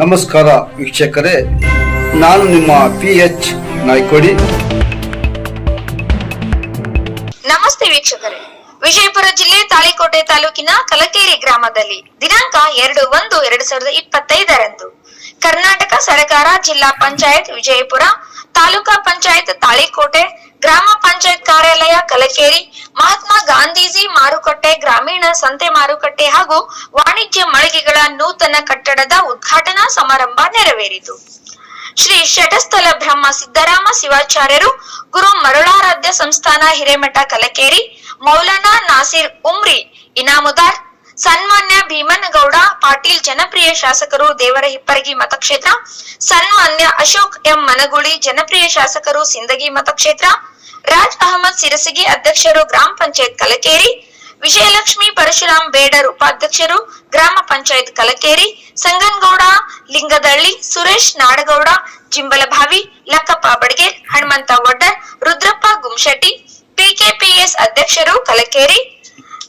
ನಮಸ್ಕಾರ ವೀಕ್ಷಕರೇ, ನಾನು ನಿಮ್ಮ ಪಿ ಎಚ್ ನಾಯ್ಕೋಡಿ. ನಮಸ್ತೆ ವೀಕ್ಷಕರೇ. ವಿಜಯಪುರ ಜಿಲ್ಲೆ ತಾಳಿಕೋಟೆ ತಾಲೂಕಿನ ಕಲಕೇರಿ ಗ್ರಾಮದಲ್ಲಿ ದಿನಾಂಕ ಎರಡು ಒಂದು ಎರಡು ಸಾವಿರದ ಇಪ್ಪತ್ತೈದರಂದು ಕರ್ನಾಟಕ ಸರ್ಕಾರ ಜಿಲ್ಲಾ ಪಂಚಾಯತ್ ವಿಜಯಪುರ ತಾಲೂಕಾ ಪಂಚಾಯತ್ ತಾಳಿಕೋಟೆ ಗ್ರಾಮ ಪಂಚಾಯತ್ ಕಾರ್ಯಾಲಯ ಕಲಕೇರಿ ಮಹಾತ್ಮ ಗಾಂಧೀಜಿ ಮಾರುಕಟ್ಟೆ, ಗ್ರಾಮೀಣ ಸಂತೆ ಮಾರುಕಟ್ಟೆ ಹಾಗೂ ವಾಣಿಜ್ಯ ಮಳಿಗೆಗಳ ನೂತನ ಕಟ್ಟಡದ ಉದ್ಘಾಟನಾ ಸಮಾರಂಭ ನೆರವೇರಿತು. ಶ್ರೀ ಷಟಸ್ಥಲ ಬ್ರಹ್ಮ ಸಿದ್ದರಾಮ ಶಿವಾಚಾರ್ಯರು ಗುರು ಮರುಳಾರಾಧ್ಯ ಸಂಸ್ಥಾನ ಹಿರೇಮಠ ಕಲಕೇರಿ, ಮೌಲಾನಾ ನಾಸಿರ್ ಉಮ್ರಿ, ಇನಾಮುದಾರ್ ಸನ್ಮಾನ್ಯ ಭೀಮನಗೌಡ, ಪಾಟೀಲ್ ಜನಪ್ರಿಯ ಶಾಸಕರು ದೇವರ ಹಿಪ್ಪರಗಿ ಮತಕ್ಷೇತ್ರ, ಸನ್ಮಾನ್ಯ ಅಶೋಕ್ ಎಂ ಮನಗುಳಿ, ಜನಪ್ರಿಯ ಶಾಸಕರು ಸಿಂದಗಿ ಮತಕ್ಷೇತ್ರ, ರಾಜ್ ಅಹಮದ್ ಸಿರಸಗಿ ಅಧ್ಯಕ್ಷರು ಗ್ರಾಮ ಪಂಚಾಯತ್ ಕಲಕೇರಿ, ವಿಜಯಲಕ್ಷ್ಮಿ ಪರಶುರಾಮ್ ಬೇಡರ್ ಉಪಾಧ್ಯಕ್ಷರು ಗ್ರಾಮ ಪಂಚಾಯತ್ ಕಲಕೇರಿ, ಸಂಗನ್ಗೌಡ, ಲಿಂಗದಳ್ಳಿ, ಸುರೇಶ್ ನಾಡಗೌಡ, ಜಿಂಬಲಭಾವಿ, ಲಕ್ಕಪ್ಪ ಬಡ್ಗೆ ಹನುಮಂತ ಒಡ್ಡರ್ ರುದ್ರಪ್ಪ ಗುಮ್ಶೆಟ್ಟಿ ಪಿಕೆಪಿಎಸ್ ಅಧ್ಯಕ್ಷರು ಕಲಕೇರಿ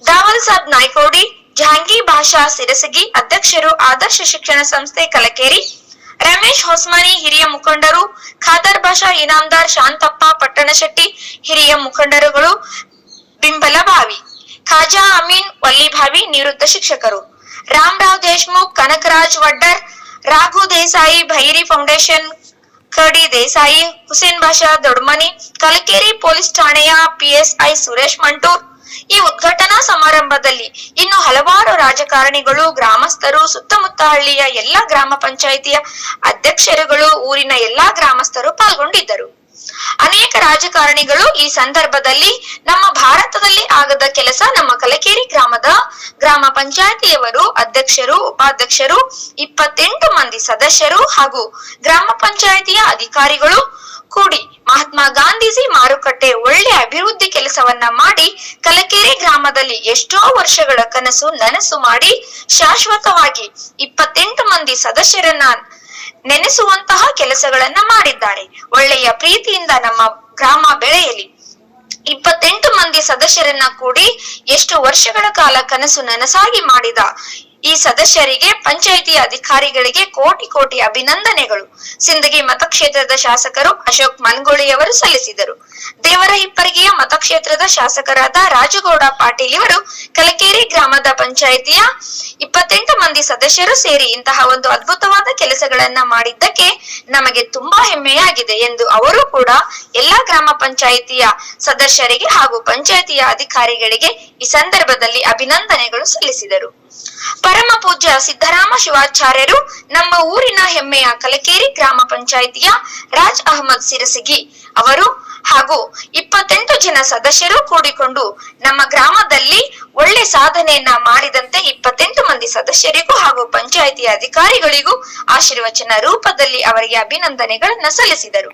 ದಾವಲ್ ಸಾಬ್ ನಾಯ್ಕೋಡಿ ಜಹಾಂಗೀರ್ ಭಾಷಾ ಸಿರಸಗಿ ಅಧ್ಯಕ್ಷರು ಆದರ್ಶ ಶಿಕ್ಷಣ ಸಂಸ್ಥೆ ಕಲಕೇರಿ. ರಮೇಶ್ ಹೊಸ್ಮಾನಿ ಹಿರಿಯ ಮುಖಂಡರು ಖಾದರ್ ಭಾಷಾ ಇನಾಮದಾರ್ ಶಾಂತಪ್ಪ ಪಟ್ಟಣಶೆಟ್ಟಿ ಹಿರಿಯ ಮುಖಂಡರುಗಳು ಬಿಂಬಲಭಾವಿ ಖಾಜಾ ಅಮೀನ್ ವಲ್ಲಿಭಾವಿ ನಿವೃತ್ತ ಶಿಕ್ಷಕರು. ರಾಮರಾವ್ ದೇಶ್ಮುಖ್, ಕನಕರಾಜ್ ವಡ್ಡರ್, ರಾಘು ದೇಸಾಯಿ ಭೈರಿ ಫೌಂಡೇಶನ್, ಕಡಿ ದೇಸಾಯಿ, ಹುಸೇನ್ ಭಾಷಾ ದೊಡ್ಮನಿ, ಕಲಕೇರಿ ಪೊಲೀಸ್ ಠಾಣೆಯ ಪಿಎಸ್ಐ ಸುರೇಶ್ ಮಂಟೂರ್ ಈ ಉದ್ಘಾಟನಾ ಸಮಾರಂಭದಲ್ಲಿ ಇನ್ನು ಹಲವಾರು ರಾಜಕಾರಣಿಗಳು, ಗ್ರಾಮಸ್ಥರು ಸುತ್ತಮುತ್ತ ಹಳ್ಳಿಯ ಎಲ್ಲಾ ಗ್ರಾಮ ಪಂಚಾಯಿತಿಯ ಅಧ್ಯಕ್ಷರುಗಳು, ಊರಿನ ಎಲ್ಲಾ ಗ್ರಾಮಸ್ಥರು ಪಾಲ್ಗೊಂಡಿದ್ದರು. ಅನೇಕ ರಾಜಕಾರಣಿಗಳು ಈ ಸಂದರ್ಭದಲ್ಲಿ ನಮ್ಮ ಭಾರತದಲ್ಲಿ ಆಗದ ಕೆಲಸ ನಮ್ಮ ಕಲಕೇರಿ ಗ್ರಾಮದ ಗ್ರಾಮ ಪಂಚಾಯತಿಯವರು, ಅಧ್ಯಕ್ಷರು, ಉಪಾಧ್ಯಕ್ಷರು, ಇಪ್ಪತ್ತೆಂಟು ಮಂದಿ ಸದಸ್ಯರು ಹಾಗೂ ಗ್ರಾಮ ಪಂಚಾಯತಿಯ ಅಧಿಕಾರಿಗಳು ಕೂಡಿ ಮಹಾತ್ಮ ಗಾಂಧೀಜಿ ಮಾರುಕಟ್ಟೆ ಒಳ್ಳೆ ಅಭಿವೃದ್ಧಿ ಕೆಲಸವನ್ನ ಮಾಡಿ ಕಲಕೇರಿ ಗ್ರಾಮದಲ್ಲಿ ಎಷ್ಟೋ ವರ್ಷಗಳ ಕನಸು ನನಸು ಮಾಡಿ ಶಾಶ್ವತವಾಗಿ ಇಪ್ಪತ್ತೆಂಟು ಮಂದಿ ಸದಸ್ಯರನ್ನ ನೆನೆಸುವಂತಹ ಕೆಲಸಗಳನ್ನ ಮಾಡಿದ್ದಾರೆ. ಒಳ್ಳೆಯ ಪ್ರೀತಿಯಿಂದ ನಮ್ಮ ಗ್ರಾಮ ಬೆಳೆಯಲಿ. ಇಪ್ಪತ್ತೆಂಟು ಮಂದಿ ಸದಸ್ಯರನ್ನ ಕೂಡಿ ಎಷ್ಟು ವರ್ಷಗಳ ಕಾಲ ಕನಸು ನನಸಾಗಿ ಮಾಡಿದ ಈ ಸದಸ್ಯರಿಗೆ ಪಂಚಾಯಿತಿ ಅಧಿಕಾರಿಗಳಿಗೆ ಕೋಟಿ ಕೋಟಿ ಅಭಿನಂದನೆಗಳು. ಸಿಂದಗಿ ಮತಕ್ಷೇತ್ರದ ಶಾಸಕರು ಅಶೋಕ್ ಮನ್ಗೋಳಿಯವರು ಸಲ್ಲಿಸಿದರು. ದೇವರ ಹಿಪ್ಪರಿಗೆಯ ಮತಕ್ಷೇತ್ರದ ಶಾಸಕರಾದ ರಾಜಗೌಡ ಪಾಟೀಲ್ ಇವರು ಕಲಕೇರಿ ಗ್ರಾಮದ ಪಂಚಾಯಿತಿಯ ಇಪ್ಪತ್ತೆಂಟು ಮಂದಿ ಸದಸ್ಯರು ಸೇರಿ ಇಂತಹ ಒಂದು ಅದ್ಭುತವಾದ ಕೆಲಸಗಳನ್ನ ಮಾಡಿದ್ದಕ್ಕೆ ನಮಗೆ ತುಂಬಾ ಹೆಮ್ಮೆಯಾಗಿದೆ ಎಂದು ಅವರು ಕೂಡ ಎಲ್ಲಾ ಗ್ರಾಮ ಪಂಚಾಯಿತಿಯ ಸದಸ್ಯರಿಗೆ ಹಾಗೂ ಪಂಚಾಯಿತಿಯ ಅಧಿಕಾರಿಗಳಿಗೆ ಈ ಸಂದರ್ಭದಲ್ಲಿ ಅಭಿನಂದನೆಗಳು ಸಲ್ಲಿಸಿದರು. ಪರಮ ಪೂಜ್ಯ ಸಿದ್ದರಾಮ ಶಿವಾಚಾರ್ಯರು ನಮ್ಮ ಊರಿನ ಹೆಮ್ಮೆಯ ಕಲಕೇರಿ ಗ್ರಾಮ ಪಂಚಾಯಿತಿಯ ರಾಜ್ ಅಹಮದ್ ಸಿರಸಿಗಿ ಅವರು ಹಾಗೂ ಇಪ್ಪತ್ತೆಂಟು ಜನ ಸದಸ್ಯರು ಕೂಡಿಕೊಂಡು ನಮ್ಮ ಗ್ರಾಮದಲ್ಲಿ ಒಳ್ಳೆ ಸಾಧನೆಯನ್ನ ಮಾಡಿದಂತೆ ಇಪ್ಪತ್ತೆಂಟು ಮಂದಿ ಸದಸ್ಯರಿಗೂ ಹಾಗೂ ಪಂಚಾಯಿತಿಯ ಅಧಿಕಾರಿಗಳಿಗೂ ಆಶೀರ್ವಚನ ರೂಪದಲ್ಲಿ ಅವರಿಗೆ ಅಭಿನಂದನೆಗಳನ್ನ ಸಲ್ಲಿಸಿದರು.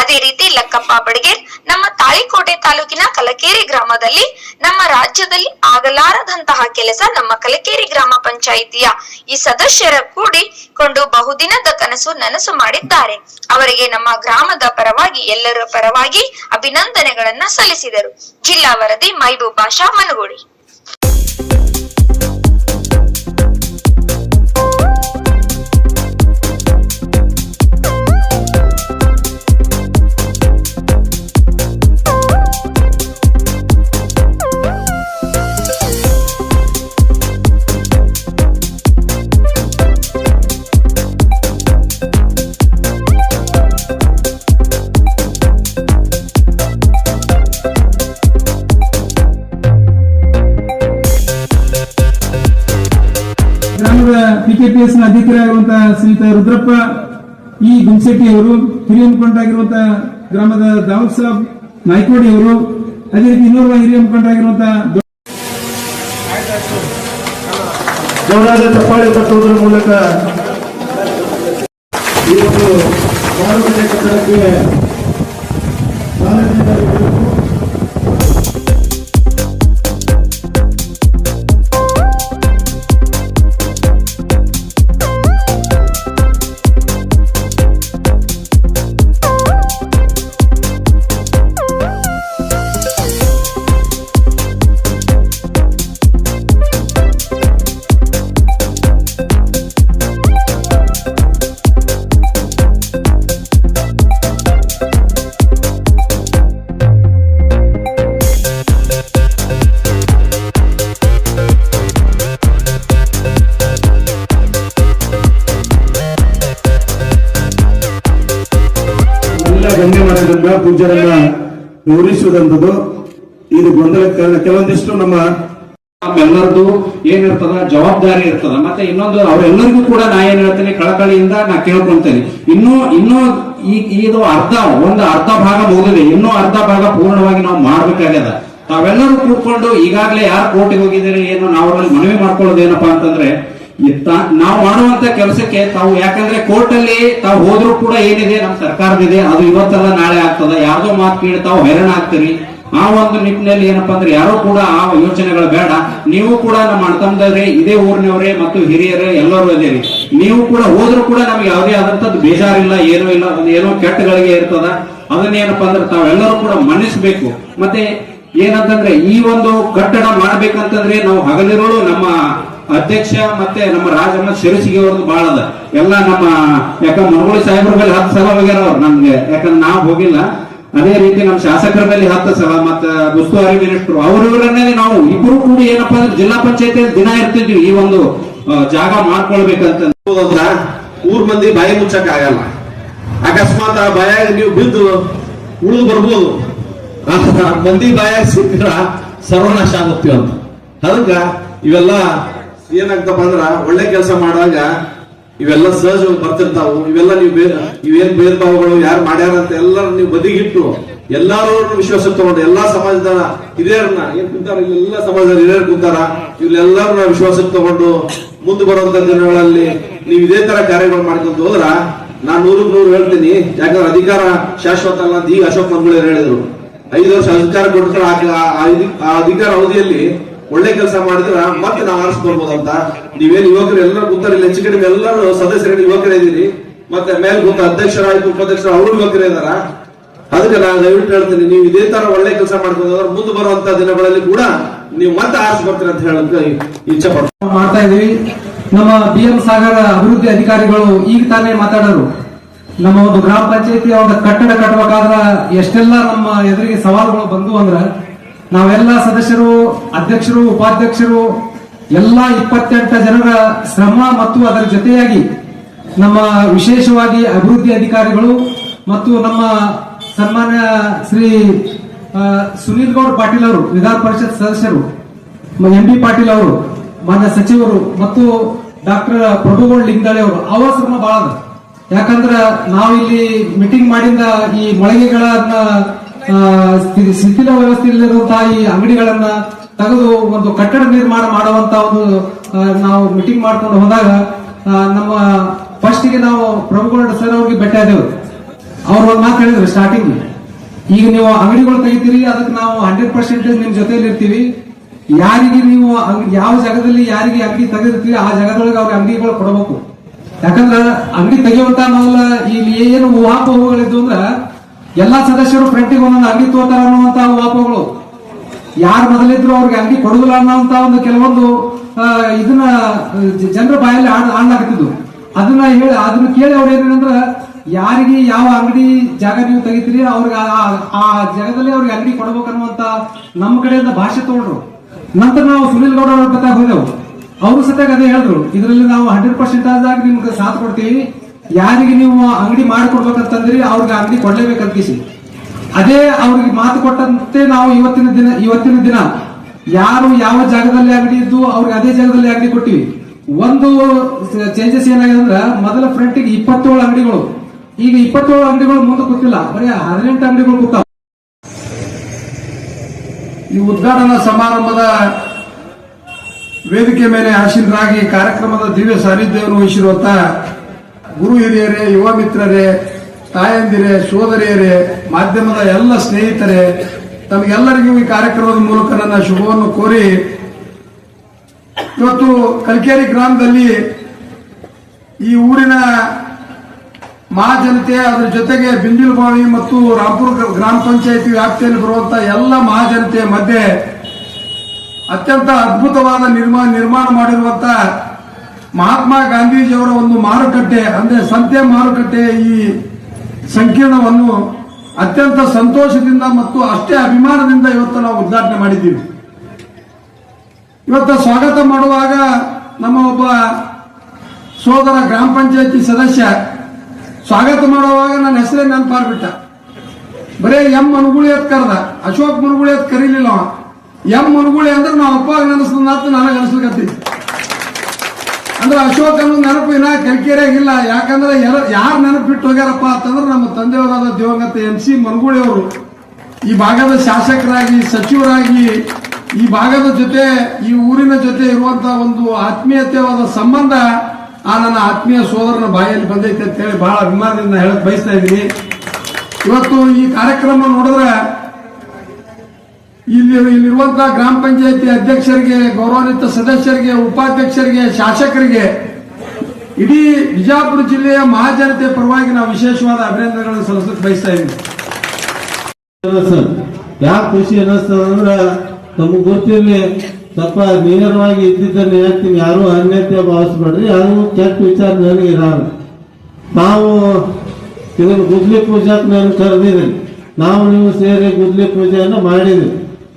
ಅದೇ ರೀತಿ ಲಕ್ಕಪ್ಪ ಬಡಗೇರ್ ನಮ್ಮ ತಾಳಿಕೋಟೆ ತಾಲೂಕಿನ ಕಲಕೇರಿ ಗ್ರಾಮದಲ್ಲಿ ನಮ್ಮ ರಾಜ್ಯದಲ್ಲಿ ಆಗಲಾರದಂತಹ ಕೆಲಸ ನಮ್ಮ ಕಲಕೇರಿ ಗ್ರಾಮ ಪಂಚಾಯಿತಿಯ ಈ ಸದಸ್ಯರ ಕೂಡಿಕೊಂಡು ಬಹುದಿನದ ಕನಸು ನನಸು ಮಾಡಿದ್ದಾರೆ. ಅವರಿಗೆ ನಮ್ಮ ಗ್ರಾಮದ ಪರವಾಗಿ ಎಲ್ಲರ ಪರವಾಗಿ ಅಭಿನಂದನೆಗಳನ್ನ ಸಲ್ಲಿಸಿದರು. ಜಿಲ್ಲಾ ವರದಿ ಮೈಬು ಭಾಷಾ ಮನಗೋಡಿ. ಪಿಕೆಪಿಎಸ್ನ ಅಧಿಕಾರಿಯಾಗಿರುವಂತಹ ಶ್ರೀಯುತ ರುದ್ರಪ್ಪ, ಈ ಗುಂಸೆಟ್ಟಿ ಅವರು ಹಿರಿಯ ಗ್ರಾಮದ ದಾವೂದ್ ಸಾಬ್, ನಾಯ್ಕೋಡಿ ಅವರು, ಅದೇ ರೀತಿ ಇನ್ನೋರ್ವ ಹಿರಿಯ ಮುಖಂಡರಾಗಿರುವಂತಹ ಜೋರಾದ ಚಪ್ಪಾಳೆ ಮೂಲಕ ಈ ಒಂದು ಮಾರುಕಟ್ಟೆ ಪೂರೈಸುವುದಂಥದ್ದು ಇದು ಗೊಂದಲಕ್ಕೆ ಕಾರಣ. ಕೆಲವೊಂದಿಷ್ಟು ನಮ್ಮ ಎಲ್ಲರದು ಏನಿರ್ತದ, ಜವಾಬ್ದಾರಿ ಇರ್ತದ. ಮತ್ತೆ ಇನ್ನೊಂದು, ಅವರೆಲ್ಲರಿಗೂ ಕೂಡ ನಾ ಏನ್ ಹೇಳ್ತೇನೆ, ಕಳಕಳಿಯಿಂದ ನಾ ಕೇಳ್ಕೊಂತೇನೆ ಇನ್ನೂ ಇನ್ನೂ ಈ, ಇದು ಅರ್ಧ, ಒಂದು ಅರ್ಧ ಭಾಗ ಮುಗಿದಿದೆ. ಇನ್ನೂ ಅರ್ಧ ಭಾಗ ಪೂರ್ಣವಾಗಿ ನಾವು ಮಾಡ್ಬೇಕಾಗ್ಯದ. ತಾವೆಲ್ಲರೂ ಕೂತ್ಕೊಂಡು ಈಗಾಗಲೇ ಯಾರು ಕೋರ್ಟಿಗೆ ಹೋಗಿದ್ದೀರಿ, ಏನು ನಾವು ಮನವಿ ಮಾಡ್ಕೊಳ್ಳೋದು ಏನಪ್ಪಾ ಅಂತಂದ್ರೆ ನಾವು ಮಾಡುವಂತ ಕೆಲಸಕ್ಕೆ ತಾವು ಯಾಕಂದ್ರೆ ಕೋರ್ಟ್ ಅಲ್ಲಿ ತಾವು ಹೋದ್ರೂ ಕೂಡ ಏನಿದೆ ನಮ್ಮ ಸರ್ಕಾರದಿದೆ, ಅದು ಇವತ್ತಲ್ಲ, ನಾಳೆ ಆಗ್ತದ, ಯಾರ್ದೋ ಮಾತು ಕೇಳಿ ತಾವು ಹೈರಾಣ ಆಗ್ತೀರಿ. ಆ ಒಂದು ನಿಟ್ಟಿನಲ್ಲಿ ಏನಪ್ಪಾ ಅಂದ್ರೆ ಯಾರು ಕೂಡ ಆ ಯೋಚನೆಗಳು ಬೇಡ. ನೀವು ಕೂಡ ನಮ್ಮ ಅಣ್ತಂದವ್ರೆ ಇದೇ ಊರಿನವರೇ ಮತ್ತು ಹಿರಿಯರೇ ಎಲ್ಲರೂ ಅದೇರಿ ನೀವು ಕೂಡ ಹೋದ್ರೂ ಕೂಡ ನಮ್ಗೆ ಯಾವುದೇ ಆದಂತದ್ದು ಬೇಜಾರಿಲ್ಲ, ಏನೂ ಇಲ್ಲ, ಒಂದು ಏನೋ ಕೆಟ್ಟಗಳಿಗೆ ಇರ್ತದ. ಅದನ್ನೇನಪ್ಪಾ ಅಂದ್ರೆ ತಾವೆಲ್ಲರೂ ಕೂಡ ಮನ್ನಿಸ್ಬೇಕು. ಮತ್ತೆ ಏನಂತಂದ್ರೆ ಈ ಒಂದು ಕಟ್ಟಡ ಮಾಡ್ಬೇಕಂತಂದ್ರೆ ನಾವು ಹಗಲಿರೋಳು ನಮ್ಮ ಅಧ್ಯಕ್ಷ ಮತ್ತೆ ನಮ್ಮ ರಾಜಮ್ಮ ಶಿರಸಿಗೆ ಅವ್ರದ್ದು ಬಹಳ ಅದ. ಎಲ್ಲ ನಮ್ಮ ಯಾಕಂದ್ರೆ ಮನಗೋಳಿ ಸಾಹೇಬರ ಮೇಲೆ ಹತ್ತು ಸಲ ಹೋಗ್ಯಾರ ಅವ್ರು ನಮ್ಗೆ ಯಾಕಂದ್ರೆ ನಾವು ಹೋಗಿಲ್ಲ. ಅದೇ ರೀತಿ ನಮ್ಮ ಶಾಸಕರ ಮೇಲೆ ಹತ್ತು ಸಲ ಮತ್ತ ಉಸ್ತುವಾರಿ ಮಿನಿಸ್ಟರ್ ಅವರವರನ್ನೇ ನಾವು ಇಬ್ರು ಕೂಡ ಏನಪ್ಪಾ ಅಂದ್ರೆ ಜಿಲ್ಲಾ ಪಂಚಾಯತಿಯಲ್ಲಿ ದಿನ ಇರ್ತಿದ್ವಿ. ಈ ಒಂದು ಜಾಗ ಮಾಡ್ಕೊಳ್ಬೇಕಂತ. ಊರ್ ಮಂದಿ ಬಾಯಿ ಮುಚ್ಚಕ್ ಆಗಲ್ಲ. ಅಕಸ್ಮಾತ್ ಆ ಬಾಯಾಗ ನೀವು ಬಿದ್ದು ಉಳಿದು ಬರ್ಬೋದು. ಮಂದಿ ಬಾಯಾಗ ಸಿಕ್ಕ್ರ ಸರ್ವನಾಶ ಆಗುತ್ತೀವಿ ಅಂತ. ಅದಕ್ಕ ಇವೆಲ್ಲ ಏನಾಗ್ತಪ್ಪ ಅಂದ್ರ ಒಳ್ಳೆ ಕೆಲಸ ಮಾಡುವಾಗ ಇವೆಲ್ಲ ಸಹಜ ಬರ್ತಿರ್ತಾವು. ಇವೆಲ್ಲ ನೀವು ಇವೇನ್ ಭೇದ ಭಾವಗಳು ಯಾರು ಮಾಡ್ಯಾರ ಅಂತ ಎಲ್ಲರೂ ನೀವು ಬದಿಗಿಟ್ಟು ಎಲ್ಲಾರು ವಿಶ್ವಾಸ ತಗೊಂಡು ಎಲ್ಲಾ ಸಮಾಜದ ಹಿರಿಯರನ್ನ, ಏನ್ ಕುಂತಾರ ಇಲ್ಲೆಲ್ಲ ಸಮಾಜದ ಹಿರಿಯರು ಕುಂತಾರ ಇಲ್ಲೆಲ್ಲರನ್ನ ವಿಶ್ವಾಸಕ್ಕೆ ತಗೊಂಡು ಮುಂದೆ ಬರುವಂತ ದಿನಗಳಲ್ಲಿ ನೀವು ಇದೇ ತರ ಕಾರ್ಯಗಳು ಮಾಡ್ಕೊಂಡು ಹೋದ್ರ ನಾನ್ ನೂರಕ್ಕೆ ನೂರು ಹೇಳ್ತೀನಿ. ಯಾಕಂದ್ರೆ ಅಧಿಕಾರ ಶಾಶ್ವತ ಅಲ್ಲ ಅಂತ ಅಶೋಕ್ ಮಂಗಳೂರು ಹೇಳಿದ್ರು. ಐದು ವರ್ಷ ಅಧಿಕಾರ ಆ ಆ ಅಧಿಕಾರ ಅವಧಿಯಲ್ಲಿ ಒಳ್ಳೆ ಕೆಲಸ ಮಾಡಿದ್ರ ಮತ್ತೆ ನಾವು ಆರಿಸ್ಕೊಳ್ಬಹುದು ಅಂತ. ನೀವೇನು ಯುವಕರು ಎಲ್ಲರೂ ಇಲ್ಲಿ ಹೆಚ್ಚು ಕಡಿಮೆ ಎಲ್ಲರೂ ಸದಸ್ಯರು ಯುವಕರೇ ಇದೀರಿ ಮತ್ತೆ ಮೇಲೆ ಕೂತ ಅಧ್ಯಕ್ಷರಾಯ್ತು, ಉಪಾಧ್ಯಕ್ಷರು, ಅವರು ಯುವಕರೇ ಇದಾರ ಅದಕ್ಕೆ ನಾನು ದಯವಿಟ್ಟು ಹೇಳ್ತೀನಿ, ನೀವು ಇದೇ ತರ ಒಳ್ಳೆ ಕೆಲಸ ಮಾಡ್ಕೊಂಡ್ರೆ ಮುಂದೆ ಬರುವಂತ ದಿನಗಳಲ್ಲಿ ಕೂಡ ನೀವು ಮತ್ತೆ ಆರಿಸಿ ಬರ್ತೀರಿ ಅಂತ ಹೇಳಕ್ಕೆ ಇಚ್ಛೆ ಪಡ್ತೀವಿ ಮಾಡ್ತಾ ಇದೀವಿ ನಮ್ಮ ಬಿ ಎಂ ಸಾಗರ ಅಭಿವೃದ್ಧಿ ಅಧಿಕಾರಿಗಳು ಈಗ ತಾನೇ ಮಾತಾಡೋರು. ನಮ್ಮ ಒಂದು ಗ್ರಾಮ ಪಂಚಾಯತಿ ಒಂದು ಕಟ್ಟಡ ಕಟ್ಟಬೇಕಾದ್ರ ಎಷ್ಟೆಲ್ಲ ನಮ್ಮ ಎದುರಿಗೆ ಸವಾಲುಗಳು ಬಂದು ಅಂದ್ರ ನಾವೆಲ್ಲ ಸದಸ್ಯರು, ಅಧ್ಯಕ್ಷರು, ಉಪಾಧ್ಯಕ್ಷರು, ಎಲ್ಲ ಇಪ್ಪತ್ತೆಂಟ ಜನರ ಶ್ರಮ ಮತ್ತು ಅದರ ಜೊತೆಯಾಗಿ ನಮ್ಮ ವಿಶೇಷವಾಗಿ ಅಭಿವೃದ್ಧಿ ಅಧಿಕಾರಿಗಳು ಮತ್ತು ನಮ್ಮ ಸನ್ಮಾನ್ಯ ಶ್ರೀ ಸುನೀಲ್ ಗೌಡ್ ಪಾಟೀಲ್ ಅವರು, ವಿಧಾನ ಪರಿಷತ್ ಸದಸ್ಯರು ಎಂ ಬಿ ಪಾಟೀಲ್ ಅವರು, ಮಾನ್ಯ ಸಚಿವರು ಮತ್ತು ಡಾಕ್ಟರ್ ಪ್ರಭುಗೌಡ ಲಿಂಗಾಳೆ ಅವರು, ಅವರ ಶ್ರಮ ಬಹಳ ಯಾಕಂದ್ರ ನಾವಿಲ್ಲಿ ಮೀಟಿಂಗ್ ಮಾಡಿದ ಈ ಮೊಳಗೆಗಳನ್ನ ಶಿಥಿಲ ವ್ಯವಸ್ಥೆಯಲ್ಲಿರುವಂತಹ ಈ ಅಂಗಡಿಗಳನ್ನ ತೆಗೆದು ಒಂದು ಕಟ್ಟಡ ನಿರ್ಮಾಣ ಮಾಡುವಂತ ಒಂದು ನಾವು ಮೀಟಿಂಗ್ ಮಾಡ್ಕೊಂಡು ಹೋದಾಗ ನಮ್ಮ ಫಸ್ಟ್ಗೆ ನಾವು ಪ್ರಮುಖ ಸರ್ ಅವ್ರಿಗೆ ಭೇಟಿ ಆದೆವು ಅವ್ರು ಒಂದು ಮಾತು ಹೇಳಿದ್ರು ಸ್ಟಾರ್ಟಿಂಗ್ ಈಗ ನೀವು ಅಂಗಡಿಗಳು ತೆಗಿತೀರಿ, ಅದಕ್ಕೆ ನಾವು ಹಂಡ್ರೆಡ್ ಪರ್ಸೆಂಟೇಜ್ ನಿಮ್ ಜೊತೆಯಲ್ಲಿ ಇರ್ತೀವಿ. ಯಾರಿಗೆ ನೀವು ಯಾವ ಜಾಗದಲ್ಲಿ ಯಾರಿಗೆ ಅಂಗಡಿ ತೆಗೆದಿರ್ತೀವಿ ಆ ಜಾಗದೊಳಗೆ ಅವ್ರಿಗೆ ಅಂಗಡಿಗಳು ಕೊಡಬೇಕು. ಯಾಕಂದ್ರ ಅಂಗಡಿ ತೆಗೆಯುವಂತ ಮೊದಲ ಇಲ್ಲಿ ಏನು ಊಹಾಪೋಹಗಳಿದ್ದು ಅಂದ್ರ ಎಲ್ಲಾ ಸದಸ್ಯರು ಫ್ರಂಟಿಗೆ ಒಂದೊಂದು ಅಂಗಿ ತೋತಾರ ಅನ್ನುವಂತ ವಾಪಗಳು. ಯಾರು ಮೊದಲಿದ್ರು ಅವ್ರಿಗೆ ಅಂಗಿ ಕೊಡುದಿಲ್ಲ ಅನ್ನೋಂತ ಒಂದು ಕೆಲವೊಂದು ಇದನ್ನ ಜನರ ಬಾಯಲ್ಲಿ ಆಡ್ ಆಡ್ಲಾಗ್ತಿದ್ವು ಅದನ್ನ ಹೇಳಿ, ಅದನ್ನ ಕೇಳಿ ಅವ್ರು ಏನಂದ್ರ ಯಾರಿಗೆ ಯಾವ ಅಂಗಡಿ ಜಾಗ ನೀವು ತೆಗಿತೀರಿ, ಅವ್ರಿಗೆ ಆ ಜಾಗದಲ್ಲಿ ಅವ್ರಿಗೆ ಅಂಗಡಿ ಕೊಡ್ಬೇಕನ್ನುವಂತ ನಮ್ಮ ಕಡೆಯಿಂದ ಭಾಷೆ ತಗೊಂಡ್ರು. ನಂತರ ನಾವು ಸುನಿಲ್ ಗೌಡ ಅವ್ರ ಬತ್ತಾಗ ಹೋದೆವು. ಅವರು ಸತ್ಯಾಗ ಅದೇ ಹೇಳಿದ್ರು, ಇದರಲ್ಲಿ ನಾವು ಹಂಡ್ರೆಡ್ ಪರ್ಸೆಂಟ್ ಆದಾಗ ನಿಮ್ಗೆ ಸಾಥ್ ಕೊಡ್ತೀವಿ. ಯಾರಿಗೆ ನೀವು ಅಂಗಡಿ ಮಾಡಿಕೊಡ್ಬೇಕಂತಂದ್ರೆ, ಅವ್ರಿಗೆ ಅಂಗಡಿ ಕೊಡ್ಲೇಬೇಕಂತೀಸಿ ಅದೇ ಅವ್ರಿಗೆ ಮಾತು ಕೊಟ್ಟಂತೆ ನಾವು ಇವತ್ತಿನ ದಿನ ಇವತ್ತಿನ ದಿನ ಯಾರು ಯಾವ ಜಾಗದಲ್ಲಿ ಅಂಗಡಿ ಇದ್ದು ಅವ್ರಿಗೆ ಅದೇ ಜಾಗದಲ್ಲಿ ಅಂಗಡಿ ಕೊಟ್ಟಿವಿ. ಒಂದು ಚೇಂಜಸ್ ಏನಾಗಿದೆ ಅಂದ್ರೆ, ಮೊದಲ ಫ್ರಂಟಿಗೆ ಇಪ್ಪತ್ತೇಳು ಅಂಗಡಿಗಳು. ಈಗ ಇಪ್ಪತ್ತೇಳು ಅಂಗಡಿಗಳು ಮುಂದೆ ಕೂತಿಲ್ಲ. ಬರೀ ಹದಿನೆಂಟು ಅಂಗಡಿಗಳು ಕೂತಾವ. ಈ ಉದ್ಘಾಟನಾ ಸಮಾರಂಭದ ವೇದಿಕೆ ಮೇಲೆ ಆಶೀರ್ವಾಗಿ ಕಾರ್ಯಕ್ರಮದ ದಿವ್ಯ ಸಾನ್ನಿಧ್ಯವನ್ನು ವಹಿಸಿರುವಂತಹ ಗುರು ಹಿರಿಯರೇ, ಯುವ ಮಿತ್ರರೇ, ತಾಯಂದಿರೇ, ಸೋದರಿಯರೇ, ಮಾಧ್ಯಮದ ಎಲ್ಲ ಸ್ನೇಹಿತರೇ, ತಮಗೆಲ್ಲರಿಗೂ ಈ ಕಾರ್ಯಕ್ರಮದ ಮೂಲಕ ನನ್ನ ಶುಭವನ್ನು ಕೋರಿ ಇವತ್ತು ಕಲ್ಕೇರಿ ಗ್ರಾಮದಲ್ಲಿ ಈ ಊರಿನ ಮಹಾಜನತೆ ಅದರ ಜೊತೆಗೆ ಬಿಂದಿಲ್ಬಾವಿ ಮತ್ತು ರಾಂಪುರ ಗ್ರಾಮ ಪಂಚಾಯತಿ ವ್ಯಾಪ್ತಿಯಲ್ಲಿ ಬರುವಂತಹ ಎಲ್ಲ ಮಹಾಜನತೆಯ ಮಧ್ಯೆ ಅತ್ಯಂತ ಅದ್ಭುತವಾದ ನಿರ್ಮಾಣ ನಿರ್ಮಾಣ ಮಾಡಿರುವಂತಹ ಮಹಾತ್ಮ ಗಾಂಧೀಜಿಯವರ ಒಂದು ಮಾರುಕಟ್ಟೆ, ಅಂದ್ರೆ ಸಂತೆ ಮಾರುಕಟ್ಟೆ ಈ ಸಂಕೀರ್ಣವನ್ನು ಅತ್ಯಂತ ಸಂತೋಷದಿಂದ ಮತ್ತು ಅಷ್ಟೇ ಅಭಿಮಾನದಿಂದ ಇವತ್ತು ನಾವು ಉದ್ಘಾಟನೆ ಮಾಡಿದ್ದೀವಿ. ಇವತ್ತು ಸ್ವಾಗತ ಮಾಡುವಾಗ ನಮ್ಮ ಒಬ್ಬ ಸೋದರ ಗ್ರಾಮ ಪಂಚಾಯತಿ ಸದಸ್ಯ, ಸ್ವಾಗತ ಮಾಡುವಾಗ ನನ್ನ ಹೆಸರೇ ನೆನಪಾಗ್ಬಿಟ್ಟ. ಬರೇ ಎಂ ಮನುಗುಳಿ ಅಂತ ಕರೆದ ಅಶೋಕ್ ಮನುಗುಳಿ ಅಂತ ಕರೀಲಿಲ್ಲ ಎಂ ಮನುಗುಳಿ ಅಂದ್ರೆ ನಾವು ಅಪ್ಪ ನೆನಸ್ದ ನನಗೆ ಅನಿಸ್ಲಿಕತ್ತಿ ಅಂದ್ರೆ ಅಶೋಕನ ನೆನಪು ಇನ್ನ ಕಲ್ಕೇರಿಯಾಗ ಇಲ್ಲ. ಯಾಕಂದ್ರೆ ಯಾರು ನೆನಪು ಬಿಟ್ಟು ಹೋಗ್ಯಾರಪ್ಪ ಅಂತಂದ್ರೆ ನಮ್ಮ ತಂದೆಯವರಾದ ದಿವಂಗತ ಎಂ ಸಿ ಅವರು ಈ ಭಾಗದ ಶಾಸಕರಾಗಿ, ಸಚಿವರಾಗಿ, ಈ ಭಾಗದ ಜೊತೆ, ಈ ಊರಿನ ಜೊತೆ ಇರುವಂತ ಒಂದು ಆತ್ಮೀಯತೆಯಾದ ಸಂಬಂಧ ಆ ನನ್ನ ಆತ್ಮೀಯ ಸೋದರನ ಬಾಯಲ್ಲಿ ಬಂದೈತೆ ಅಂತ ಹೇಳಿ ಬಹಳ ಅಭಿಮಾನದಿಂದ ಹೇಳಕ್ ಬಯಸ್ತಾ ಇದ್ದೀನಿ. ಇವತ್ತು ಈ ಕಾರ್ಯಕ್ರಮ ನೋಡಿದ್ರೆ ಇಲ್ಲಿ ಇಲ್ಲಿರುವಂತಹ ಗ್ರಾಮ ಪಂಚಾಯತಿ ಅಧ್ಯಕ್ಷರಿಗೆ, ಗೌರವಾನ್ವಿತ ಸದಸ್ಯರಿಗೆ, ಉಪಾಧ್ಯಕ್ಷರಿಗೆ, ಶಾಸಕರಿಗೆ, ಇಡೀ ಬಿಜಾಪುರ ಜಿಲ್ಲೆಯ ಮಹಾಜನತೆ ಪರವಾಗಿ ನಾವು ವಿಶೇಷವಾದ ಅಭಿನಂದನೆಗಳನ್ನು ಸಲ್ಲಿಸಲು ಬಯಸ್ತಾ ಇದ್ದೀವಿ. ಯಾಕೆ ಖುಷಿ ಅನ್ನಿಸ್ತದ ಅಂದ್ರೆ ತಮಗೆ ಗೊತ್ತಿರಲಿ ಸ್ವಲ್ಪ ನೇರವಾಗಿ ಇದ್ದಿದ್ದನ್ನು ಹೇಳ್ತೀನಿ. ಯಾರು ಅನ್ಯತೆ ಭಾವಿಸ್ಬೇಡ್ರಿ. ಯಾರು ಕೆಟ್ಟ ವಿಚಾರ ನನಗೆ ಇರಲ್ಲ. ನಾವು ಇದನ್ನು ಗುದ್ಲಿ ಪೂಜಾಕ್ ನಾನು ಕರೆದಿದ್ದೀನಿ. ನಾವು ನೀವು ಸೇರಿ ಗುದ್ಲಿ ಪೂಜೆಯನ್ನು ಮಾಡಿದ್ವಿ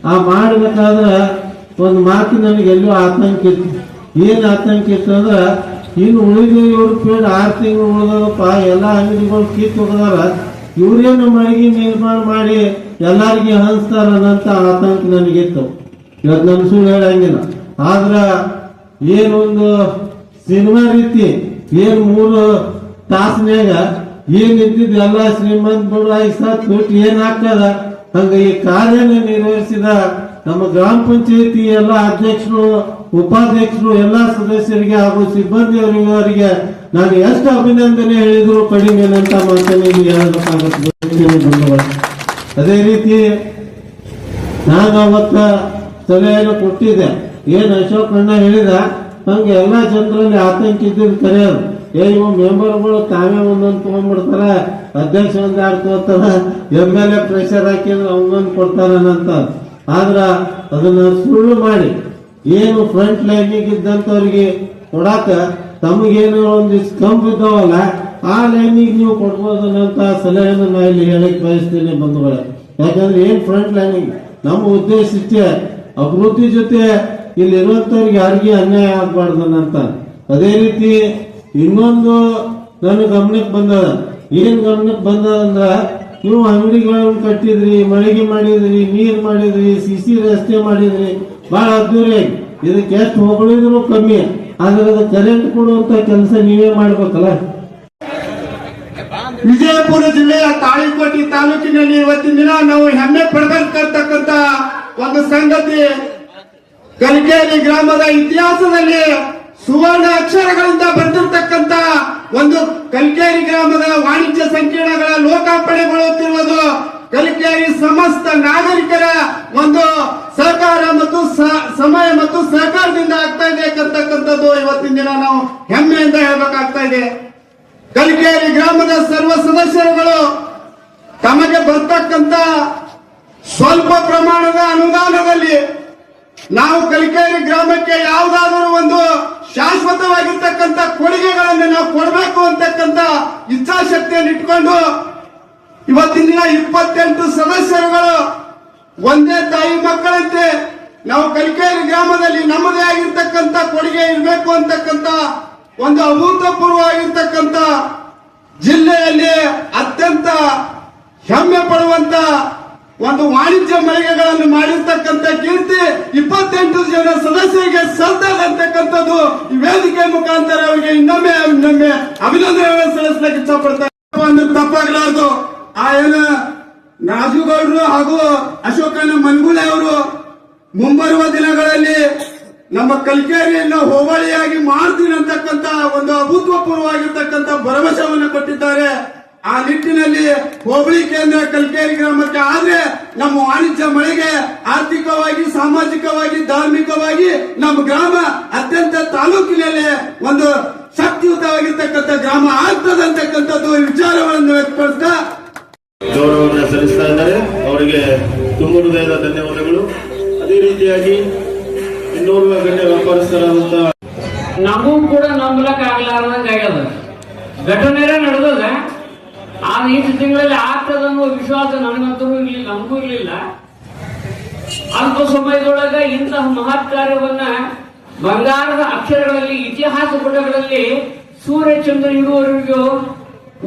ಆ ಮಾಡಬೇಕಾದ್ರೆ ಒಂದು ಮಾತು ನನಗೆ ಎಲ್ಲೂ ಆತಂಕ ಇತ್ತು. ಏನು ಆತಂಕ ಇತ್ತು ಅಂದ್ರೆ, ಇನ್ನು ಉಳಿದ ಇವ್ರ ಪೀಡ್ ಆರು ತಿಂಗಳು ಉಳಿದಪ್ಪ ಎಲ್ಲ ಅಂಗಡಿಗಳು ಕಿತ್ತು ಹೋಗದಾರ ಇವ್ರೇನು ಮಳಿಗೆ ನಿರ್ಮಾಣ ಮಾಡಿ ಎಲ್ಲರಿಗೆ ಹಂಚ್ತಾರ ಅನ್ನಂತ ಆತಂಕ ನನಗಿತ್ತು. ಇವತ್ತು ನನ್ನ ಸುಳ್ಳು ಹೇಳಂಗಿಲ್ಲ. ಆದ್ರ ಏನೊಂದು ಸಿನಿಮಾ ರೀತಿ, ಏನ್ ಮೂರು ತಾಸ್ನ್ಯಾಗ ಏನ್ ಇದ್ದಿದ್ದು ಎಲ್ಲ ಶ್ರೀಮಂತ ಬಡವಾಗಿ ಸತ್ತು ಏನ್ ಆಗ್ತದ ಹಂಗ ಈ ಕಾರ್ಯನ ನಿರ್ವಹಿಸಿದ ನಮ್ಮ ಗ್ರಾಮ ಪಂಚಾಯತಿ ಎಲ್ಲ ಅಧ್ಯಕ್ಷರು, ಉಪಾಧ್ಯಕ್ಷರು, ಎಲ್ಲ ಸದಸ್ಯರಿಗೆ ಹಾಗೂ ಸಿಬ್ಬಂದಿ ಅವರಿಗೆ ನಾನು ಎಷ್ಟು ಅಭಿನಂದನೆ ಹೇಳಿದ್ರು ಕಡಿಮೆ ಅಂತ ಮಾತನ್ನು ಹೇಳಬೇಕಾಗುತ್ತೆ. ಅದೇ ರೀತಿ ನಾನು ಅವತ್ತ ಸಲಹೆಯನ್ನು ಕೊಟ್ಟಿದ್ದೆ. ಏನ್ ಅಶೋಕ್ ಅಣ್ಣ ಹೇಳಿದ? ಹಂಗೆ ಎಲ್ಲ ಜನರಲ್ಲಿ ಆತಂಕ ಇದ್ದಿದ್ದು ಕರೆಯೋದು ಏ ಮೆಂಬರ್ಗಳು ತಾವೇ ಒಂದೊಂದು ತಗೊಂಡ್ಬಿಡ್ತಾರ. ಅಧ್ಯಕ್ಷ ಒಂದು ಯಾರು ತಗೋತಾರ? ಎಂ ಎಲ್ ಎ ಪ್ರೆಷರ್ ಹಾಕಿದ್ರೆ ಅವನೊಂದು ಕೊಡ್ತಾರನಂತ. ಆದ್ರ ಅದನ್ನ ಸುಳ್ಳು ಮಾಡಿ. ಏನು ಫ್ರಂಟ್ ಲೈನಿಗೆ ಇದ್ದಂತವ್ರಿಗೆ ಕೊಡಾಕ ತಮಗೇನು ಒಂದು ಕಂಪ್ ಇದ್ದಾವಲ್ಲ, ಆ ಲೈನಿಗೆ ನೀವು ಕೊಡ್ಬೋದು ಅಂತ ಸಲಹೆಯನ್ನು ನಾ ಇಲ್ಲಿ ಹೇಳಕ್ ಬಯಸ್ತೀನಿ ಬಂಧುಗಳ. ಯಾಕಂದ್ರೆ ಏನ್ ಫ್ರಂಟ್ ಲೈನಿಂಗ್ ನಮ್ಮ ಉದ್ದೇಶ ಇಷ್ಟೇ. ಅಭಿವೃದ್ಧಿ ಜೊತೆ ಇಲ್ಲಿ ಇರುವಂತವ್ರಿಗೆ ಯಾರಿಗೆ ಅನ್ಯಾಯ ಆಗ್ಬಾರ್ದನ್ನಂತ. ಅದೇ ರೀತಿ ಇನ್ನೊಂದು ನನ್ನ ಗಮನಕ್ಕೆ ಬಂದ, ಏನ್ ಗಮನಕ್ಕೆ ಬಂದ ಅಂದ್ರ ನೀವು ಅಂಗಡಿಗಳನ್ನು ಕಟ್ಟಿದ್ರಿ, ಮಳಿಗೆ ಮಾಡಿದ್ರಿ, ನೀರ್ ಮಾಡಿದ್ರಿ ಸಿಸಿ ರಸ್ತೆ ಮಾಡಿದ್ರಿ ಬಹಳ ಅದ್ದೂರಿ ಇದಕ್ಕೆ ಎಷ್ಟು ಹೊಗಳಿದ್ರು ಕಮ್ಮಿ. ಆದ್ರೆ ಅದು ಕರೆಂಟ್ ಕೊಡುವಂತ ಕೆಲಸ ನೀವೇ ಮಾಡ್ಬೇಕಲ್ಲ. ವಿಜಯಪುರ ಜಿಲ್ಲೆಯ ತಾಳಿಕೋಟಿ ತಾಲೂಕಿನಲ್ಲಿ ಇವತ್ತಿನ ದಿನ ನಾವು ಹೆಮ್ಮೆ ಪಡಬೇಕಂತಕ್ಕಂತ ಒಂದು ಸಂಗತಿ. ಕಲಿಕೇರಿ ಗ್ರಾಮದ ಇತಿಹಾಸದಲ್ಲಿ ಸುವರ್ಣ ಅಕ್ಷರಗಳಿಂದ ಬರೆದಿರ್ತಕ್ಕಂತ ಒಂದು ಕಲ್ಕೇರಿ ಗ್ರಾಮದ ವಾಣಿಜ್ಯ ಸಂಕೀರ್ಣಗಳ ಲೋಕಾರ್ಪಣೆಗೊಳ್ಳುತ್ತಿರುವುದು ಕಲ್ಕೇರಿ ಸಮಸ್ತ ನಾಗರಿಕರ ಒಂದು ಸಹಕಾರ ಮತ್ತು ಸಮಯ ಮತ್ತು ಸಹಕಾರದಿಂದ ಆಗ್ತಾ ಇದೆ ಅಂತಕ್ಕಂಥದ್ದು ಇವತ್ತಿನ ದಿನ ನಾವು ಹೆಮ್ಮೆಯಿಂದ ಹೇಳ್ಬೇಕಾಗ್ತಾ ಇದೆ. ಕಲಿಕೇರಿ ಗ್ರಾಮದ ಸರ್ವ ಸದಸ್ಯರುಗಳು ತಮಗೆ ಬರ್ತಕ್ಕಂತ ಸ್ವಲ್ಪ ಪ್ರಮಾಣದ ಅನುದಾನದಲ್ಲಿ ನಾವು ಕಲಿಕೇರಿ ಗ್ರಾಮಕ್ಕೆ ಯಾವುದಾದರೂ ಒಂದು ಶಾಶ್ವತವಾಗಿರ್ತಕ್ಕಂಥ ಕೊಡುಗೆಗಳನ್ನು ನಾವು ಕೊಡಬೇಕು ಅಂತಕ್ಕಂಥ ಇಚ್ಛಾಶಕ್ತಿಯನ್ನು ಇಟ್ಕೊಂಡು ಇವತ್ತಿನ ದಿನ ಇಪ್ಪತ್ತೆಂಟು ಸದಸ್ಯರುಗಳು ಒಂದೇ ತಾಯಿ ಮಕ್ಕಳಂತೆ ನಾವು ಕಲಿಕೇರಿ ಗ್ರಾಮದಲ್ಲಿ ನಮ್ಮದೇ ಆಗಿರ್ತಕ್ಕಂಥ ಕೊಡುಗೆ ಇರಬೇಕು ಅಂತಕ್ಕಂಥ ಒಂದು ಅಭೂತಪೂರ್ವವಾಗಿರ್ತಕ್ಕಂಥ ಜಿಲ್ಲೆಯಲ್ಲಿ ಅತ್ಯಂತ ಹೆಮ್ಮೆ ಪಡುವಂತ ಒಂದು ವಾಣಿಜ್ಯ ಮಳಿಗೆಗಳನ್ನು ಮಾಡಿರ್ತಕ್ಕಂಥ ಕೀರ್ತಿ ಇಪ್ಪತ್ತೆಂಟು ಜನ ಸದಸ್ಯರಿಗೆ ಸಲ್ತಕ್ಕಂಥದ್ದು ಈ ವೇದಿಕೆ ಮುಖಾಂತರ ಅವರಿಗೆ ಇನ್ನೊಮ್ಮೆ ಇನ್ನೊಮ್ಮೆ ಅಭಿನಂದನೆ ಸಲ್ಲಿಸಲಿಕ್ಕೆ ಇಷ್ಟಪಡ್ತಾರೆ ಒಂದು ತಪ್ಪಾಗಲಾರದು. ಆ ಏನ ರಾಜುಗೌಡರು ಹಾಗೂ ಅಶೋಕನ ಮನ್ಗುಳೆ ಅವರು ಮುಂಬರುವ ದಿನಗಳಲ್ಲಿ ನಮ್ಮ ಕಲ್ಕೇರಿಯನ್ನು ಹೋಬಳಿಯಾಗಿ ಮಾಡ್ತೀನಿ ಅಂತಕ್ಕಂಥ ಒಂದು ಅಭೂತಪೂರ್ವವಾಗಿರ್ತಕ್ಕಂಥ ಭರವಸೆಯನ್ನು ಕೊಟ್ಟಿದ್ದಾರೆ. ಆ ನಿಟ್ಟಿನಲ್ಲಿ ಹೋಬಳಿ ಕೇಂದ್ರ ಕಲ್ಕೇರಿ ಗ್ರಾಮಕ್ಕೆ ಆದ್ರೆ ನಮ್ಮ ವಾಣಿಜ್ಯ ಮಳೆಗೆ ಆರ್ಥಿಕವಾಗಿ ಸಾಮಾಜಿಕವಾಗಿ ಧಾರ್ಮಿಕವಾಗಿ ನಮ್ಮ ಗ್ರಾಮ ಅತ್ಯಂತ ತಾಲೂಕಿನಲ್ಲಿ ಒಂದು ಶಕ್ತಿಯುತವಾಗಿರ್ತಕ್ಕಂಥ ಗ್ರಾಮ ಆಗ್ತದಂತಕ್ಕಂಥದ್ದು ವಿಚಾರಗಳನ್ನು ವ್ಯಕ್ತಪಡಿಸ್ತಾ ಗೌರವವನ್ನು ಸಲ್ಲಿಸ್ತಾ ಇದ್ದಾರೆ. ಅವರಿಗೆ ತುಂಬ ಹೃದಯದ ಧನ್ಯವಾದಗಳು. ಅದೇ ರೀತಿಯಾಗಿ ಇನ್ನೂರು ಗಂಟೆ ವ್ಯಾಪಾರಸ್ಥರಾದಂತ ನಮಗೂ ಕೂಡ ನಂಬಲಕ್ ಆಗ್ಲಾರ್ದಂಗ ಆಗ್ಯದ. ಘಟನೆ ನಡೆದದ? ಆ ಇಷ್ಟು ತಿಂಗಳಲ್ಲಿ ಆಗ್ತದ ಅನ್ನೋ ವಿಶ್ವಾಸ ನನಗಂತೂ ಇರಲಿಲ್ಲ, ನಮಗೂ ಇರಲಿಲ್ಲ. ಅಂತ ಸಮಯದೊಳಗ ಇಂತಹ ಮಹತ್ ಕಾರ್ಯವನ್ನ ಬಂಗಾರದ ಅಕ್ಷರಗಳಲ್ಲಿ, ಇತಿಹಾಸ ಪುಟಗಳಲ್ಲಿ ಸೂರ್ಯಚಂದ್ರ ಇರುವವರೆಗೂ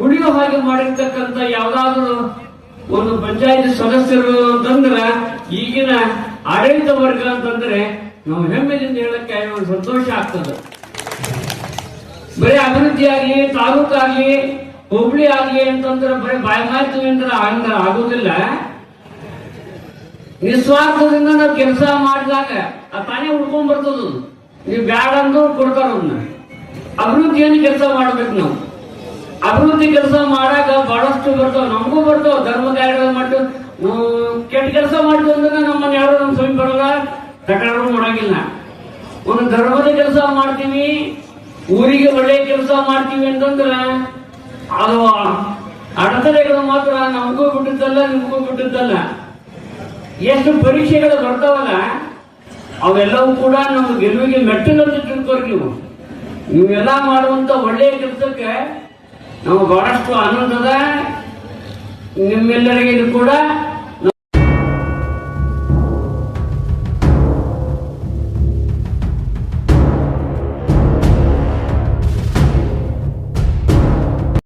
ಉಳಿಯೋ ಹಾಗೆ ಮಾಡಿರ್ತಕ್ಕಂಥ ಯಾವ್ದಾದ್ರು ಒಂದು ಪಂಚಾಯತ್ ಸದಸ್ಯರು ಅಂತಂದ್ರೆ, ಈಗಿನ ಆಡಳಿತ ವರ್ಗ ಅಂತಂದ್ರೆ ನಾವು ಹೆಮ್ಮೆದಿಂದ ಹೇಳಕ್ಕೆ ಒಂದು ಸಂತೋಷ ಆಗ್ತದೆ. ಬರೀ ಅಭಿವೃದ್ಧಿ ಆಗ್ಲಿ ತಾಲೂಕಾಗ್ಲಿ ಹೋಬಳಿ ಆಗ್ಲಿ ಅಂತಂದ್ರೆ ಬರೀ ಬಾಯಿ ಮಾಡ್ತೀವಿ ಅಂದ್ರೆ ಹಂಗ ಆಗುದಿಲ್ಲ. ನಿಸ್ವಾರ್ಥದಿಂದ ನಾವು ಕೆಲಸ ಮಾಡಿದಾಗ ಆ ತಾನೇ ಉಳ್ಕೊಂಡ್ ಬರ್ತದ ನೀವು ಬ್ಯಾಡ ಅಂದ್ರು ಕೊಡ್ತಾರ ಅಭಿವೃದ್ಧಿಯನ್ನು ಕೆಲಸ ಮಾಡ್ಬೇಕು ನಾವು? ಅಭಿವೃದ್ಧಿ ಕೆಲಸ ಮಾಡಾಕ ಬಹಳಷ್ಟು ಬರ್ತಾವ, ನಮಗೂ ಬರ್ತಾವ ಯಾರು ಮಾಡ್ತೀವಿ. ನಾವು ಕೆಟ್ಟ ಕೆಲಸ ಮಾಡ್ತೀವಿ ಅಂದ್ರೆ ನಮ್ಮನ್ನ ಯಾರು ನಮ್ಮ ಸಮೀಪ ಬರಲ್ಲ ತಕರಾರು ಮಾಡಂಗಿಲ್ಲ. ಒಂದು ಧರ್ಮದ ಕೆಲಸ ಮಾಡ್ತೀವಿ, ಊರಿಗೆ ಒಳ್ಳೆ ಕೆಲಸ ಮಾಡ್ತೀವಿ ಅಂತಂದ್ರ ಅದು ಅಡೆತಡೆಗಳು ಮಾತ್ರ ನಮಗೂ ಬಿಟ್ಟಿದ್ದಲ್ಲ ನಿಮಗೂ ಬಿಟ್ಟಿದ್ದಲ್ಲ ಎಷ್ಟು ಪರೀಕ್ಷೆಗಳು ದೊಡ್ಡವಲ್ಲ ಅವೆಲ್ಲವೂ ಕೂಡ ನಮ್ಮ ಗೆಲುವಿಗೆ ಮೆಟ್ಟಿಲಂತ ತಿಳ್ಕೋರಿ ನೀವು. ನೀವೆಲ್ಲ ಮಾಡುವಂತ ಒಳ್ಳೆಯ ಕೆಲಸಕ್ಕೆ ನಾವು ಬಹಳಷ್ಟು ಆನಂದದ ನಿಮ್ಮೆಲ್ಲರಿಗೆ ಕೂಡ